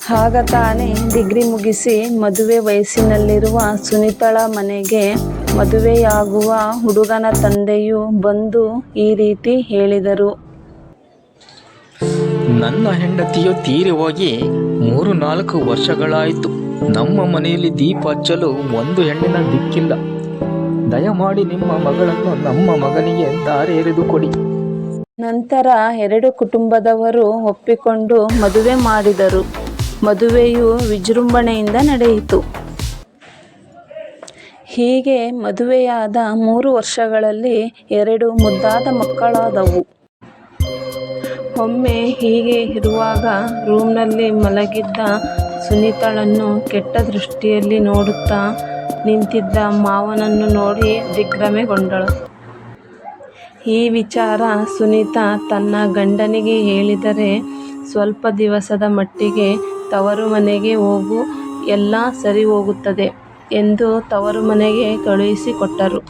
ಆಗ ತಾನೇ ಡಿಗ್ರಿ ಮುಗಿಸಿ ಮದುವೆ ವಯಸ್ಸಿನಲ್ಲಿರುವ ಸುನೀತಳ ಮನೆಗೆ ಮದುವೆಯಾಗುವ ಹುಡುಗನ ತಂದೆಯು ಬಂದು ಈ ರೀತಿ ಹೇಳಿದರು. ನನ್ನ ಹೆಂಡತಿಯು ತೀರಿ ಹೋಗಿ ಮೂರು ನಾಲ್ಕು ವರ್ಷಗಳಾಯಿತು. ನಮ್ಮ ಮನೆಯಲ್ಲಿ ದೀಪ ಹಚ್ಚಲು ಒಂದು ಹೆಣ್ಣಿನ ದಿಕ್ಕಿಲ್ಲ. ದಯಮಾಡಿ ನಿಮ್ಮ ಮಗಳನ್ನು ನಮ್ಮ ಮಗನಿಗೆ ದಾರಿ ಎರೆದು ಕೊಡಿ. ನಂತರ ಎರಡು ಕುಟುಂಬದವರು ಒಪ್ಪಿಕೊಂಡು ಮದುವೆ ಮಾಡಿದರು. ಮದುವೆಯು ವಿಜೃಂಭಣೆಯಿಂದ ನಡೆಯಿತು. ಹೀಗೆ ಮದುವೆಯಾದ ಮೂರು ವರ್ಷಗಳಲ್ಲಿ ಎರಡು ಮುದ್ದಾದ ಮಕ್ಕಳಾದವು. ಒಮ್ಮೆ ಹೀಗೆ ಇರುವಾಗ ರೂಮ್ನಲ್ಲಿ ಮಲಗಿದ್ದ ಸುನೀತಳನ್ನು ಕೆಟ್ಟ ದೃಷ್ಟಿಯಲ್ಲಿ ನೋಡುತ್ತಾ ನಿಂತಿದ್ದ ಮಾವನನ್ನು ನೋಡಿ ದಿಗ್ಭ್ರಮೆಗೊಂಡಳು. ಈ ವಿಚಾರ ಸುನೀತಾ ತನ್ನ ಗಂಡನಿಗೆ ಹೇಳಿದರೆ ಸ್ವಲ್ಪ ದಿವಸದ ಮಟ್ಟಿಗೆ ತವರು ಮನೆಗೆ ಹೋಗು, ಎಲ್ಲ ಸರಿ ಹೋಗುತ್ತದೆ ಎಂದು ತವರು ಮನೆಗೆ ಕಳುಹಿಸಿಕೊಟ್ಟರು.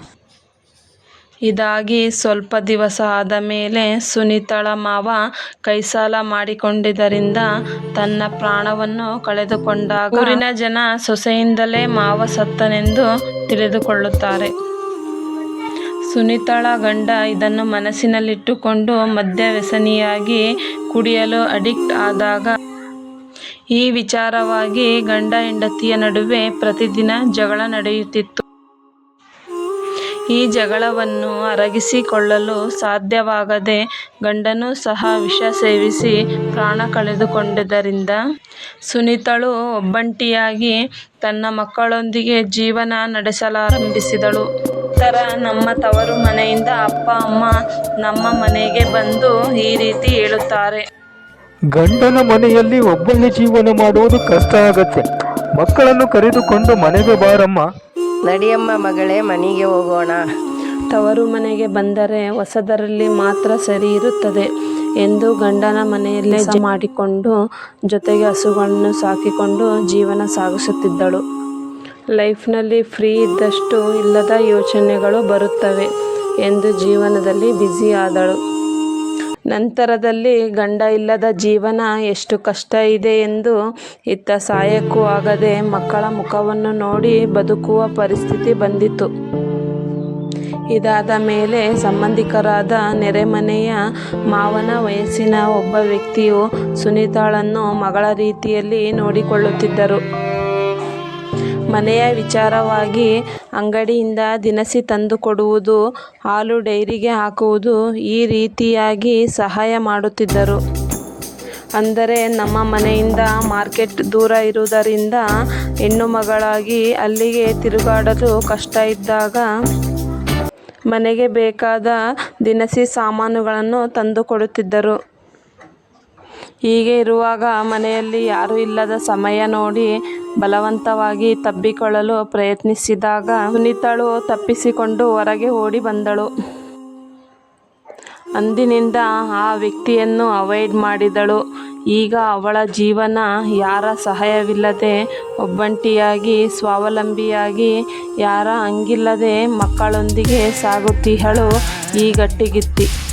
ಇದಾಗಿ ಸ್ವಲ್ಪ ದಿವಸ ಆದ ಮೇಲೆ ಸುನೀತಳ ಮಾವ ಕೈಸಾಲ ಮಾಡಿಕೊಂಡಿದ್ದರಿಂದ ತನ್ನ ಪ್ರಾಣವನ್ನು ಕಳೆದುಕೊಂಡಾಗ ಊರಿನ ಜನ ಸೊಸೆಯಿಂದಲೇ ಮಾವ ಸತ್ತನೆಂದು ತಿಳಿದುಕೊಳ್ಳುತ್ತಾರೆ. ಸುನೀತಳ ಗಂಡ ಇದನ್ನು ಮನಸ್ಸಿನಲ್ಲಿಟ್ಟುಕೊಂಡು ಮದ್ಯ ವ್ಯಸನಿಯಾಗಿ ಕುಡಿಯಲು ಅಡಿಕ್ಟ್ ಆದಾಗ ಈ ವಿಚಾರವಾಗಿ ಗಂಡ ಹೆಂಡತಿಯ ನಡುವೆ ಪ್ರತಿದಿನ ಜಗಳ ನಡೆಯುತ್ತಿತ್ತು. ಈ ಜಗಳವನ್ನು ಅರಗಿಸಿಕೊಳ್ಳಲು ಸಾಧ್ಯವಾಗದೆ ಗಂಡನೂ ಸಹ ವಿಷ ಸೇವಿಸಿ ಪ್ರಾಣ ಕಳೆದುಕೊಂಡಿದ್ದರಿಂದ ಸುನೀತಳು ಒಬ್ಬಂಟಿಯಾಗಿ ತನ್ನ ಮಕ್ಕಳೊಂದಿಗೆ ಜೀವನ ನಡೆಸಲಾರಂಭಿಸಿದಳು. ನಂತರ ನಮ್ಮ ತವರು ಮನೆಯಿಂದ ಅಪ್ಪ, ಅಮ್ಮ ನಮ್ಮ ಮನೆಗೆ ಬಂದು ಈ ರೀತಿ ಹೇಳುತ್ತಾರೆ. ಗಂಡನ ಮನೆಯಲ್ಲಿ ಒಬ್ಬನೇ ಜೀವನ ಮಾಡುವುದು ಕಷ್ಟ ಆಗತ್ತೆ. ಮಕ್ಕಳನ್ನು ಕರೆದುಕೊಂಡು ಮನೆಗೆ ಬಾರಮ್ಮ. ನಡಿಯಮ್ಮ ಮಗಳೇ ಮನೆಗೆ ಹೋಗೋಣ. ತವರು ಮನೆಗೆ ಬಂದರೆ ಹೊಸದರಲ್ಲಿ ಮಾತ್ರ ಸರಿ ಇರುತ್ತದೆ ಎಂದು ಗಂಡನ ಮನೆಯಲ್ಲೇ ಜ- ಮಾಡಿಕೊಂಡು ಜೊತೆಗೆ ಹಸುಗಳನ್ನು ಸಾಕಿಕೊಂಡು ಜೀವನ ಸಾಗಿಸುತ್ತಿದ್ದಳು. ಲೈಫ್ನಲ್ಲಿ ಫ್ರೀ ಇದ್ದಷ್ಟು ಇಲ್ಲದ ಯೋಚನೆಗಳು ಬರುತ್ತವೆ ಎಂದು ಜೀವನದಲ್ಲಿ ಬ್ಯುಸಿ ಆದಳು. ನಂತರದಲ್ಲಿ ಗಂಡ ಇಲ್ಲದ ಜೀವನ ಎಷ್ಟು ಕಷ್ಟ ಇದೆ ಎಂದು ಇತ್ತ ಸಾಯಕ್ಕೂ ಆಗದೆ ಮಕ್ಕಳ ಮುಖವನ್ನು ನೋಡಿ ಬದುಕುವ ಪರಿಸ್ಥಿತಿ ಬಂದಿತು ಇದಾದ ಮೇಲೆ ಸಂಬಂಧಿಕರಾದ ನೆರೆಮನೆಯ ಮಾವನ ವಯಸ್ಸಿನ ಒಬ್ಬ ವ್ಯಕ್ತಿಯು ಸುನೀತಾಳನ್ನು ಮಗಳ ರೀತಿಯಲ್ಲಿ ನೋಡಿಕೊಳ್ಳುತ್ತಿದ್ದರು. ಮನೆಯ ವಿಚಾರವಾಗಿ ಅಂಗಡಿಯಿಂದ ದಿನಸಿ ತಂದು ಕೊಡುವುದು, ಹಾಲು ಡೈರಿಗೆ ಹಾಕುವುದು ಈ ರೀತಿಯಾಗಿ ಸಹಾಯ ಮಾಡುತ್ತಿದ್ದರು. ಅಂದರೆ ನಮ್ಮ ಮನೆಯಿಂದ ಮಾರ್ಕೆಟ್ ದೂರ ಇರುವುದರಿಂದ ಹೆಣ್ಣು ಮಗಳಾಗಿ ಅಲ್ಲಿಗೆ ತಿರುಗಾಡಲು ಕಷ್ಟ ಇದ್ದಾಗ ಮನೆಗೆ ಬೇಕಾದ ದಿನಸಿ ಸಾಮಾನುಗಳನ್ನು ತಂದು ಕೊಡುತ್ತಿದ್ದರು. ಹೀಗೆ ಇರುವಾಗ ಮನೆಯಲ್ಲಿ ಯಾರೂ ಇಲ್ಲದ ಸಮಯ ನೋಡಿ ಬಲವಂತವಾಗಿ ತಬ್ಬಿಕೊಳ್ಳಲು ಪ್ರಯತ್ನಿಸಿದಾಗ ಸುನೀತಳು ತಪ್ಪಿಸಿಕೊಂಡು ಹೊರಗೆ ಓಡಿ ಬಂದಳು. ಅಂದಿನಿಂದ ಆ ವ್ಯಕ್ತಿಯನ್ನು ಅವಾಯ್ಡ್ ಮಾಡಿದಳು. ಈಗ ಅವಳ ಜೀವನ ಯಾರ ಸಹಾಯವಿಲ್ಲದೆ ಒಬ್ಬಂಟಿಯಾಗಿ, ಸ್ವಾವಲಂಬಿಯಾಗಿ, ಯಾರ ಹಂಗಿಲ್ಲದೆ ಮಕ್ಕಳೊಂದಿಗೆ ಸಾಗುತ್ತಿಹಳು ಈ ಗಟ್ಟಿಗಿತ್ತಿ.